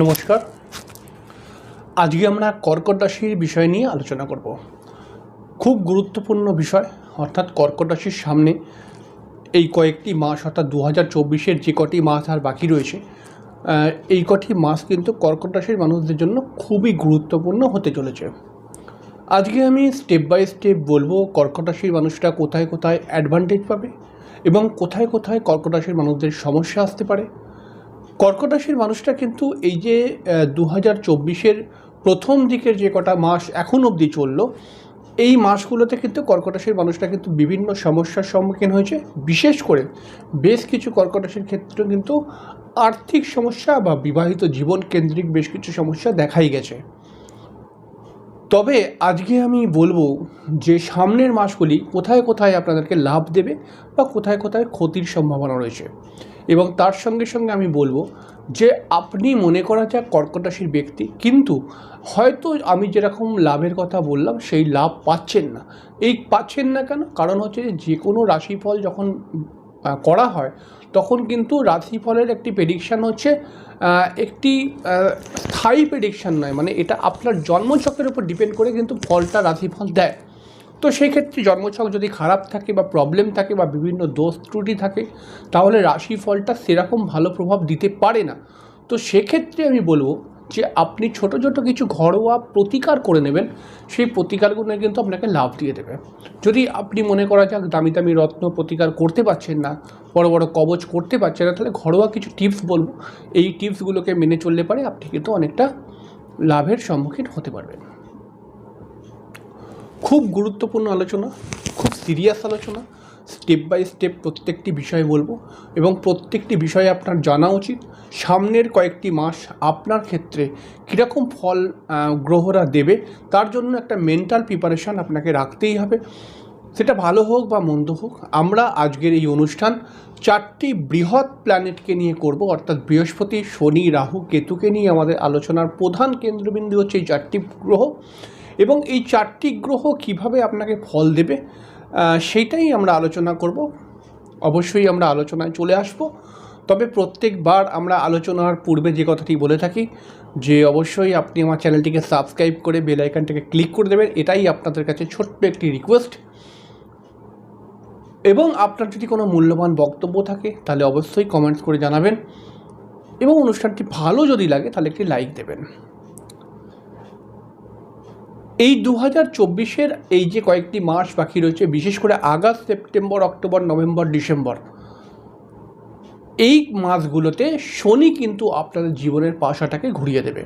নমস্কার। আজকে আমরা কর্কট রাশির বিষয় নিয়ে আলোচনা করব। খুব গুরুত্বপূর্ণ বিষয়, অর্থাৎ কর্কট রাশির সামনে এই কয়েকটি মাস, অর্থাৎ দু হাজার চব্বিশের যে কটি মাস আর বাকি রয়েছে এই কটি মাস কিন্তু কর্কট রাশির মানুষদের জন্য খুবই গুরুত্বপূর্ণ হতে চলেছে। আজকে আমি স্টেপ বাই স্টেপ বলব কর্কট রাশির মানুষরা কোথায় কোথায় অ্যাডভান্টেজ পাবে এবং কোথায় কোথায় কর্কট রাশির মানুষদের সমস্যা আসতে পারে। কর্কট রাশির মানুষটা কিন্তু এই যে দু হাজার চব্বিশের প্রথম দিকের যে কটা মাস এখন অবধি চলল, এই মাসগুলোতে কিন্তু কর্কট রাশির মানুষরা কিন্তু বিভিন্ন সমস্যার সম্মুখীন হয়েছে। বিশেষ করে বেশ কিছু কর্কট রাশির ক্ষেত্রে কিন্তু আর্থিক সমস্যা বা বিবাহিত জীবন কেন্দ্রিক বেশ কিছু সমস্যা দেখাই গেছে। তবে আজকে আমি বলব যে, সামনের মাসগুলি কোথায় কোথায় আপনাদেরকে লাভ দেবে বা কোথায় কোথায় ক্ষতির সম্ভাবনা রয়েছে। এবং তার সঙ্গে সঙ্গে আমি বলব যে আপনি মনে করা যাক কর্কট রাশির ব্যক্তি, কিন্তু হয়তো আমি যেরকম লাভের কথা বললাম, সেই লাভ পাচ্ছেন না। এই পাচ্ছেন না কেন? কারণ হচ্ছে যে কোনো রাশিফল যখন করা হয়, তখন কিন্তু রাশিফলের একটি প্রেডিকশান হচ্ছে একটি স্থায়ী প্রেডিকশান নয়। মানে এটা আপনার জন্মচক্রের উপর ডিপেন্ড করে কিন্তু ফলটা রাশিফল দেয়। তো সেই ক্ষেত্রে জন্মছক যদি খারাপ থাকে বা প্রবলেম থাকে বা বিভিন্ন দোষ ত্রুটি থাকে, তাহলে রাশিফলটা সেরকম ভালো প্রভাব দিতে পারে না। তো সেক্ষেত্রে আমি বলব যে আপনি ছোট ছোট কিছু ঘরোয়া প্রতিকার করে নেবেন, সেই প্রতিকারগুলো কিন্তু আপনাকে লাভ দিয়ে দেবে। যদি আপনি মনে করা যাক দামি দামি রত্ন প্রতিকার করতে পারছেন না, বড় বড় কবচ করতে পারছেন না, তাহলে ঘরোয়া কিছু টিপস বলব। এই টিপসগুলোকে মেনে চললে পারে আপনি কিন্তু অনেকটা লাভের সম্মুখীন হতে পারবেন। খুব গুরুত্বপূর্ণ আলোচনা, খুব সিরিয়াস আলোচনা। স্টেপ বাই স্টেপ প্রত্যেকটি বিষয় বলব এবং প্রত্যেকটি বিষয়ে আপনার জানা উচিত। সামনের কয়েকটি মাস আপনার ক্ষেত্রে কীরকম ফল গ্রহরা দেবে, তার জন্য একটা মেন্টাল প্রিপারেশান আপনাকে রাখতেই হবে। সেটা ভালো হোক বা মন্দ হোক, আমরা আজকের এই অনুষ্ঠান চারটি বৃহৎ প্ল্যানেটকে নিয়ে করব, অর্থাৎ বৃহস্পতি, শনি, রাহু, কেতুকে নিয়ে আমাদের আলোচনার প্রধান কেন্দ্রবিন্দু হচ্ছে এই চারটি গ্রহ। এবং এই চারটি গ্রহ কীভাবে আপনাকে ফল দেবে সেইটাই আমরা আলোচনা করব। অবশ্যই আমরা আলোচনায় চলে আসব। তবে প্রত্যেকবার আমরা আলোচনার পূর্বে যে কথাটি বলে থাকি, যে অবশ্যই আপনি আমার চ্যানেলটিকে সাবস্ক্রাইব করে বেল আইকনটাকে ক্লিক করে দেবেন, এটাই আপনাদের কাছে ছোট্ট একটি রিকোয়েস্ট। এবং আপনার যদি কোনো মূল্যবান বক্তব্য থাকে, তাহলে অবশ্যই কমেন্টস করে জানাবেন। এবং অনুষ্ঠানটি ভালো যদি লাগে, তাহলে একটি লাইক দেবেন। এই দু হাজার চব্বিশের এই যে কয়েকটি মাস বাকি রয়েছে, বিশেষ করে August, September, October, November, December, এই মাসগুলোতে শনি কিন্তু আপনাদের জীবনের পাশাটাকে ঘুরিয়ে দেবে।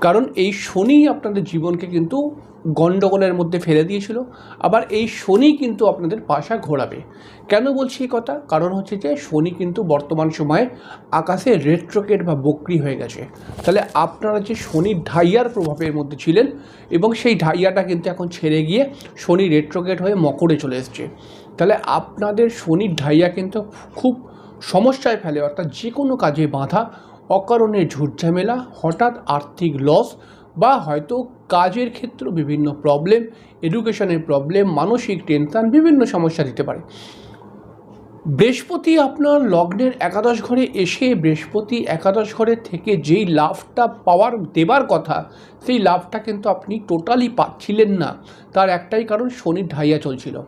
কারণ এই শনি আপনাদের জীবনকে কিন্তু গণ্ডগোলের মধ্যে ফেলে দিয়েছিল। আবার এই শনি কিন্তু আপনাদের পাশা ঘোরাবে। কেন বলছি এই কথা? কারণ হচ্ছে যে শনি কিন্তু বর্তমান সময়ে আকাশে রেট্রোকেট বা বক্রি হয়ে গেছে। তাহলে আপনারা যে শনির ঢাইয়ার প্রভাবের মধ্যে ছিলেন এবং সেই ঢাইয়াটা কিন্তু এখন ছেড়ে গিয়ে শনি রেট্রোকেট হয়ে মকরে চলে এসছে। তাহলে আপনাদের শনির ঢাইয়া কিন্তু খুব সমস্যায় ফেলে। অর্থাৎ যে কোনো কাজে বাধা, অকারণে ঝুটঝামেলা, হঠাৎ আর্থিক লস বা হয়তো কাজের ক্ষেত্রে বিভিন্ন প্রবলেম এডুকেশনের প্রবলেম মানসিক টেনশন বিভিন্ন সমস্যা দিতে পারে। বৃহস্পতি আপনার লগ্নের একাদশ ঘরে এসে বৃহস্পতি একাদশ ঘরে থেকে যেই লাভটা পাওয়ার, দেবার কথা, সেই লাভটা কিন্তু আপনি টোটালি পাচ্ছিলেন না। তার একটাই কারণ শনির ঢাইয়া চলছিল।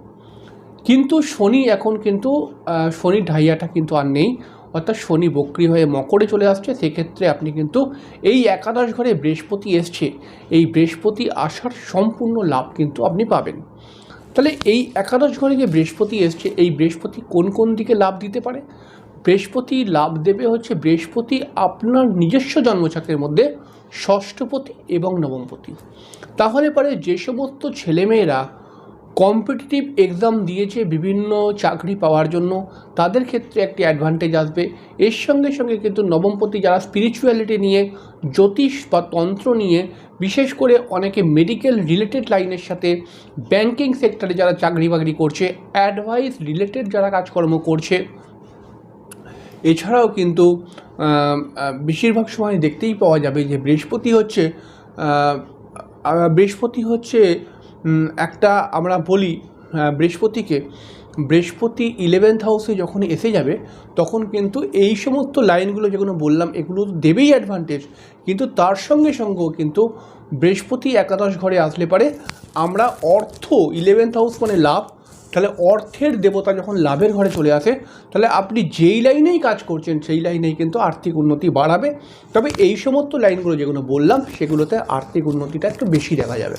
কিন্তু শনি এখন কিন্তু শনির ঢাইয়াটা কিন্তু আর নেই। অর্থাৎ শনি বক্রি হয়ে মকরে চলে আসছে, সেক্ষেত্রে আপনি কিন্তু এই একাদশ ঘরে বৃহস্পতি এসছে, এই বৃহস্পতি আসার সম্পূর্ণ লাভ কিন্তু আপনি পাবেন। তাহলে এই একাদশ ঘরে যে বৃহস্পতি এসছে, এই বৃহস্পতি কোন কোন দিকে লাভ দিতে পারে? বৃহস্পতি লাভ দেবে হচ্ছে বৃহস্পতি আপনার নিজস্ব জন্মছকের মধ্যে ষষ্ঠপতি এবং নবমপতি। তাহলে পরে যে সমস্ত ছেলেমেয়েরা কম্পিটিটিভ এক্সাম দিয়েছে বিভিন্ন চাকরি পাওয়ার জন্য। তাদের ক্ষেত্রে একটি অ্যাডভান্টেজ আসবে। এর সঙ্গে সঙ্গে কিন্তু নবমপতি যারা স্পিরিচুয়ালিটি নিয়ে, জ্যোতিষ বা তন্ত্র নিয়ে, বিশেষ করে অনেকে মেডিকেল রিলেটেড লাইনের সাথে ব্যাংকিং সেক্টরে যারা চাকরি বাকরি করছে অ্যাডভাইস রিলেটেড যারা কাজকর্ম করছে, এছাড়াও কিন্তু বেশিরভাগ সময় দেখতেই পাওয়া যাবে যে বৃহস্পতি হচ্ছে বৃহস্পতি হচ্ছে একটা আমরা বলি বৃহস্পতিকে, বৃহস্পতি ইলেভেন্থ হাউসে যখন এসে যাবে, তখন কিন্তু এই সমস্ত লাইনগুলো যেগুলো বললাম, এগুলো দেবেই অ্যাডভান্টেজ কিন্তু তার সঙ্গে সঙ্গেও কিন্তু বৃহস্পতি একাদশ ঘরে আসলে পারে। আমরা অর্থ ইলেভেন্থ হাউস মানে লাভ, তাহলে অর্থের দেবতা যখন লাভের ঘরে চলে আসে, তাহলে আপনি যেই লাইনেই কাজ করছেন, সেই লাইনেই কিন্তু আর্থিক উন্নতি বাড়াবে। তবে এই সমস্ত লাইনগুলো যেগুলো বললাম, সেগুলোতে আর্থিক উন্নতিটা একটু বেশি দেখা যাবে।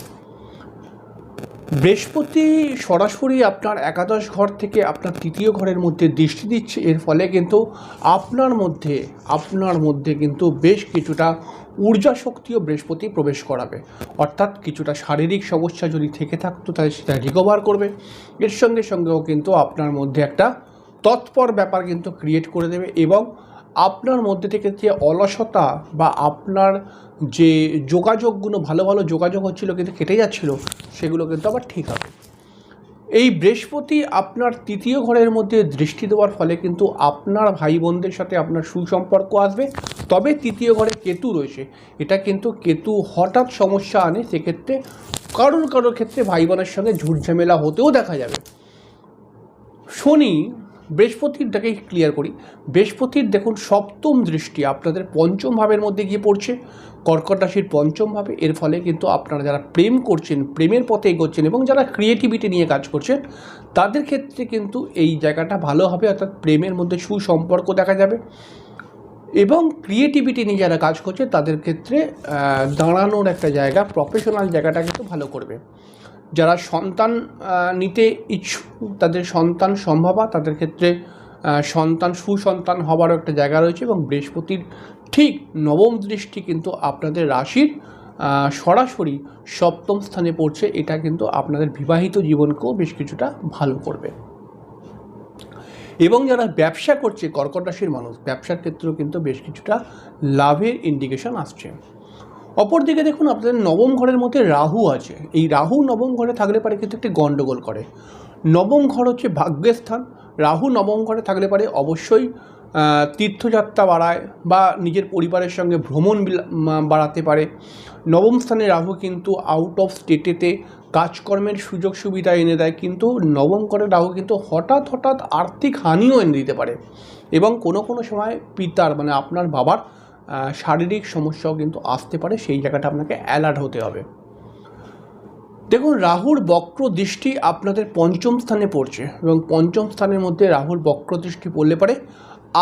বৃহস্পতি সরাসরি আপনার একাদশ ঘর থেকে আপনার তৃতীয় ঘরের মধ্যে দৃষ্টি দিচ্ছে। এর ফলে কিন্তু আপনার মধ্যে আপনার মধ্যে কিন্তু বেশ কিছুটা ঊর্জা শক্তিও বৃহস্পতি প্রবেশ করাবে। অর্থাৎ কিছুটা শারীরিক সমস্যা যদি থেকে থাকতো, তাহলে সেটা রিকভার করবে। এর সঙ্গে সঙ্গেও কিন্তু আপনার মধ্যে একটা তৎপর ব্যাপার কিন্তু ক্রিয়েট করে দেবে এবং আপনার মধ্যে থেকে যে অলসতা বা আপনার যে যোগাযোগগুলো, ভালো ভালো যোগাযোগ হচ্ছিল, কিন্তু কেটে যাচ্ছিল, সেগুলো কিন্তু আবার ঠিক হবে। এই বৃহস্পতি আপনার তৃতীয় ঘরের মধ্যে দৃষ্টি দেওয়ার ফলে কিন্তু আপনার ভাই বোনদের সাথে আপনার সুসম্পর্ক আসবে। তবে তৃতীয় ঘরে কেতু রয়েছে। এটা কিন্তু কেতু হঠাৎ সমস্যা আনে, সেক্ষেত্রে কারোর কারোর ক্ষেত্রে ভাই বোনের সঙ্গে ঝুটঝামেলা হতেও দেখা যাবে। শনি বৃহস্পতিরটাকে ক্লিয়ার করি। বৃহস্পতির দেখুন, সপ্তম দৃষ্টি আপনাদের পঞ্চম ভাবের মধ্যে গিয়ে পড়ছে। কর্কট রাশির পঞ্চম ভাবে, এর ফলে কিন্তু আপনারা যারা প্রেম করছেন, প্রেমের পথে এগোচ্ছেন এবং যারা ক্রিয়েটিভিটি নিয়ে কাজ করছেন, তাদের ক্ষেত্রে কিন্তু এই জায়গাটা ভালো হবে, অর্থাৎ প্রেমের মধ্যে সুসম্পর্ক দেখা যাবে। এবং ক্রিয়েটিভিটি নিয়ে যারা কাজ করছে, তাদের ক্ষেত্রে দাঁড়ানোর একটা জায়গা প্রফেশনাল জায়গাটা কিন্তু ভালো করবে। যারা সন্তান নিতে ইচ্ছুক, তাদের সন্তান সম্ভাবা, তাদের ক্ষেত্রে সন্তান, সুসন্তান হবারও একটা জায়গা রয়েছে এবং বৃহস্পতির ঠিক নবম দৃষ্টি কিন্তু আপনাদের রাশির সরাসরি সপ্তম স্থানে পড়ছে। এটা কিন্তু আপনাদের বিবাহিত জীবনকেও বেশ কিছুটা ভালো করবে। এবং যারা ব্যবসা করছে, কর্কট রাশির মানুষ, ব্যবসার ক্ষেত্রেও কিন্তু বেশ কিছুটা লাভের ইন্ডিকেশন আসছে। অপরদিকে দেখুন আপনাদের নবম ঘরের মধ্যে রাহু আছে। এই রাহু নবম ঘরে থাকলে পারে কিন্তু একটি গণ্ডগোল করে। নবম ঘর হচ্ছে ভাগ্যের স্থান রাহু নবম ঘরে থাকলে পারে অবশ্যই তীর্থযাত্রা বাড়ায় বা নিজের পরিবারের সঙ্গে ভ্রমণ বাড়াতে পারে। নবম স্থানে রাহু কিন্তু আউট অফ স্টেটেতে কাজকর্মের সুযোগ সুবিধা এনে দেয়। কিন্তু নবম ঘরে রাহু কিন্তু হঠাৎ হঠাৎ আর্থিক হানিও এনে দিতে পারে। এবং কোনো কোনো সময় পিতার মানে আপনার বাবার শারীরিক সমস্যাও কিন্তু আসতে পারে, সেই জায়গাটা আপনাকে অ্যালার্ট হতে হবে। দেখুন, রাহুর বক্র দৃষ্টি আপনাদের পঞ্চম স্থানে পড়ছে এবং পঞ্চম স্থানের মধ্যে রাহুর বক্র দৃষ্টি পড়লে পারে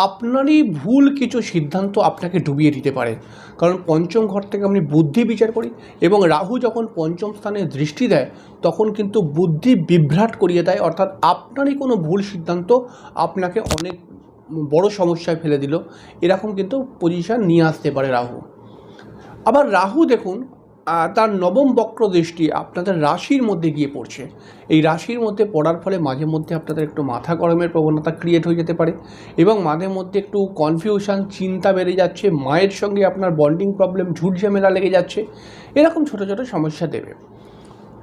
আপনারই ভুল কিছু সিদ্ধান্ত আপনাকে ডুবিয়ে দিতে পারে। কারণ পঞ্চম ঘর থেকে আমি বুদ্ধি বিচার করি এবং রাহু যখন পঞ্চম স্থানে দৃষ্টি দেয়, তখন কিন্তু বুদ্ধি বিভ্রাট করিয়ে দেয়, অর্থাৎ আপনারই কোনো ভুল সিদ্ধান্ত আপনাকে অনেক বড় সমস্যায় ফেলে দিল। এরকম কিন্তু পজিশন নিয়ে আসতে পারে রাহু। আবার রাহু দেখুন তার নবম বক্র দৃষ্টি আপনাদের রাশির মধ্যে গিয়ে পড়ছে। এই রাশির মধ্যে পড়ার ফলে মাঝে মধ্যে আপনাদের একটু মাথা গরমের প্রবণতা ক্রিয়েট হয়ে যেতে পারে এবং মাঝে মধ্যে একটু কনফিউশন চিন্তা বেড়ে যাচ্ছে, মায়ের সঙ্গে আপনার বন্ডিং প্রবলেম ঝুট ঝামেলা লেগে যাচ্ছে। এরকম ছোটো ছোটো সমস্যা দেবে।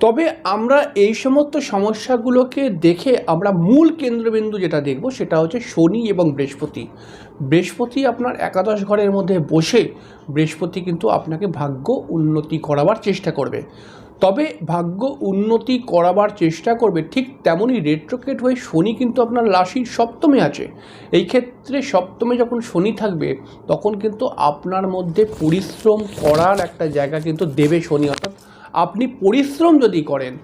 তবে আমরা এই সমস্ত সমস্যাগুলোকে দেখে আমরা মূল কেন্দ্রবিন্দু যেটা দেখব সেটা হচ্ছে শনি এবং বৃহস্পতি। বৃহস্পতি আপনার একাদশ ঘরের মধ্যে বসে বৃহস্পতি কিন্তু আপনাকে ভাগ্য উন্নতি করাবার চেষ্টা করবে। তবে ভাগ্য উন্নতি করাবার চেষ্টা করবে ঠিক তেমনই রেট্রোকেট হয়ে শনি কিন্তু আপনার রাশির সপ্তমে আছে। এই ক্ষেত্রে সপ্তমে যখন শনি থাকবে, তখন কিন্তু আপনার মধ্যে পরিশ্রম করার একটা জায়গা কিন্তু দেবে শনি, অর্থাৎ আপনি পরিশ্রম যদি করেন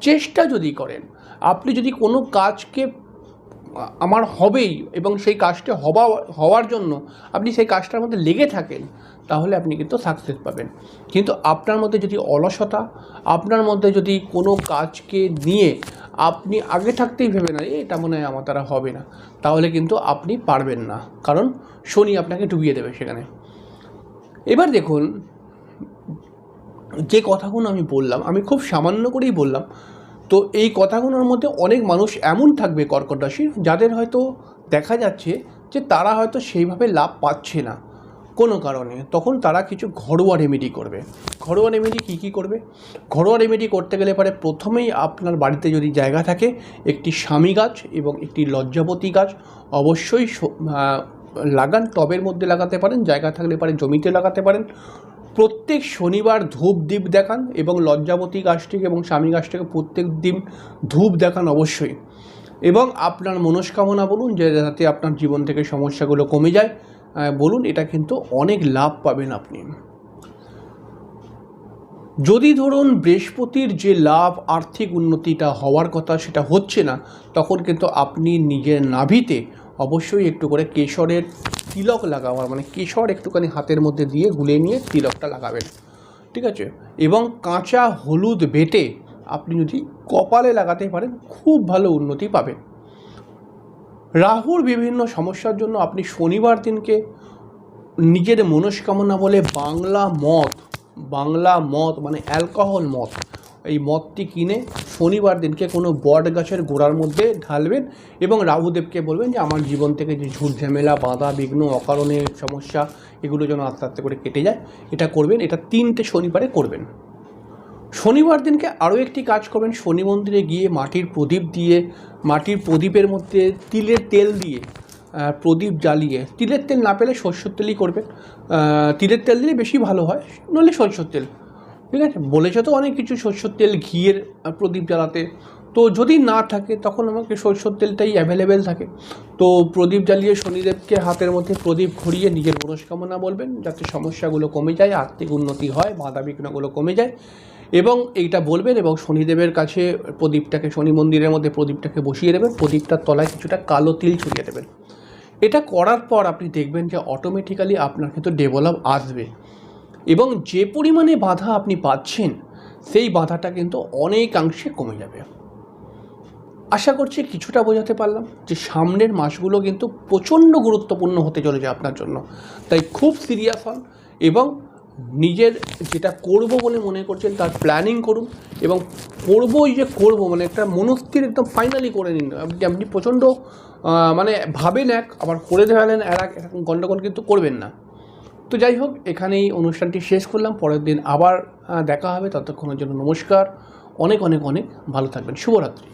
চেষ্টা যদি করেন আপনি যদি কোনো কাজকে আমার হবেই এবং সেই কাজটা হবা হওয়ার জন্য আপনি সেই কাজটার মধ্যে লেগে থাকেন তাহলে আপনি কিন্তু সাকসেস পাবেন। কিন্তু আপনার মধ্যে যদি অলসতা আপনার মধ্যে যদি কোনো কাজকে নিয়ে আপনি আগে থাকতেই ভেবে না "এ, এটা মনে হয় আমার দ্বারা হবে না তাহলে কিন্তু আপনি পারবেন না। কারণ শনি আপনাকে ডুবিয়ে দেবে সেখানে। এবার দেখুন যে কথাগুলো আমি বললাম, আমি খুব সামান্য করেই বললাম, তো এই কথাগুলোর মধ্যে অনেক মানুষ এমন থাকবে কর্কট রাশির, যাদের হয়তো দেখা যাচ্ছে যে তারা হয়তো সেইভাবে লাভ পাচ্ছে না। কোনো কারণে তখন তারা কিছু ঘরোয়া রেমেডি করবে। ঘরোয়া রেমেডি কী কী করবে? ঘরোয়া রেমেডি করতে গেলে পরে প্রথমেই আপনার বাড়িতে যদি জায়গা থাকে, একটি স্বামী গাছ এবং একটি লজ্জাবতী গাছ, অবশ্যই লাগান, টবের মধ্যে লাগাতে পারেন, জায়গা থাকলে পারে জমিতে লাগাতে পারেন। প্রত্যেক শনিবার ধূপ দ্বীপ দেখান এবং লজ্জাবতী গাছটিকে এবং স্বামী গাছটিকে প্রত্যেক দিন ধূপ দেখান অবশ্যই। এবং আপনার মনস্কামনা বলুন যে যাতে আপনার জীবন থেকে সমস্যাগুলো কমে যায় বলুন এটা কিন্তু অনেক লাভ পাবেন আপনি। যদি ধরুন বৃহস্পতির যে লাভ, আর্থিক উন্নতিটা হওয়ার কথা সেটা হচ্ছে না, তখন কিন্তু আপনি নিজের নাভিতে অবশ্যই একটু করে কেশরের তিলক লাগাবার মানে কেশর একটুখানি হাতের মধ্যে দিয়ে গুলে নিয়ে তিলকটা লাগাবেন। ঠিক আছে? এবং কাঁচা হলুদ বেটে আপনি যদি কপালে লাগাতে পারেন, খুব ভালো উন্নতি পাবেন। রাহুর বিভিন্ন সমস্যার জন্য আপনি শনিবার দিনকে নিজের মনস্কামনা বলে বাংলা মদ বাংলা মদ মানে অ্যালকোহল মদ এই মদটি কিনে শনিবার দিনকে কোনো বট গাছের গোড়ার মধ্যে ঢালবেন এবং রাহুদেবকে বলবেন যে, আমার জীবন থেকে যে ঝুট ঝামেলা, বাধা, বিঘ্ন, অকারণে সমস্যা, এগুলো যেন আস্তে আস্তে করে কেটে যায়, এটা করবেন, এটা তিনটে শনিবারে করবেন। শনিবার দিনকে আরও একটি কাজ করবেন, শনি মন্দিরে গিয়ে মাটির প্রদীপ দিয়ে, মাটির প্রদীপের মধ্যে তিলের তেল দিয়ে প্রদীপ জ্বালিয়ে, তিলের তেল না পেলে সরষের তেলই করবেন। তিলের তেল দিলে বেশি ভালো হয়, নইলে সরষের তেল। ঠিক আছে? বলেছে তো অনেক কিছু সরষের তেল, ঘিয়ের প্রদীপ জ্বালাতে। তো যদি না থাকে, তখন আমাকে সরষের তেলটাই অ্যাভেলেবেল থাকে। তো প্রদীপ জ্বালিয়ে শনিদেবকে হাতের মধ্যে প্রদীপ ঘুরিয়ে নিজের মনস্কামনা বলবেন, যাতে সমস্যাগুলো কমে যায়, আর্থিক উন্নতি হয়, বাধা বিঘ্নগুলো কমে যায়। এবং এইটা বলবেন এবং শনিদেবের কাছে প্রদীপটাকে, শনি মন্দিরের মধ্যে প্রদীপটাকে বসিয়ে দেবেন। প্রদীপটার তলায় কিছুটা কালো তিল ছড়িয়ে দেবেন। এটা করার পর আপনি দেখবেন যে অটোমেটিক্যালি আপনার কিন্তু ডেভেলপ আসবে। এবং যে পরিমাণে বাধা আপনি পাচ্ছেন, সেই বাধাটা কিন্তু অনেকাংশে কমে যাবে। আশা করছি কিছুটা বোঝাতে পারলাম যে সামনের মাসগুলো কিন্তু প্রচণ্ড গুরুত্বপূর্ণ হতে চলেছে আপনার জন্য। তাই খুব সিরিয়াস হন এবং নিজের যেটা করব বলে মনে করছেন তার প্ল্যানিং করুন এবং করবই যে করব মানে একটা মনস্থির একদম ফাইনালি করে নিন। আপনি প্রচণ্ড মানে ভাবেন এক, আবার করে ফেলেন আর এক, এরকম গণ্ডগোল কিন্তু করবেন না। তো যাই হোক, এখানেই অনুষ্ঠানটি শেষ করলাম। পরের দিন আবার দেখা হবে। ততক্ষণের জন্য নমস্কার। অনেক অনেক অনেক ভালো থাকবেন। শুভরাত্রি।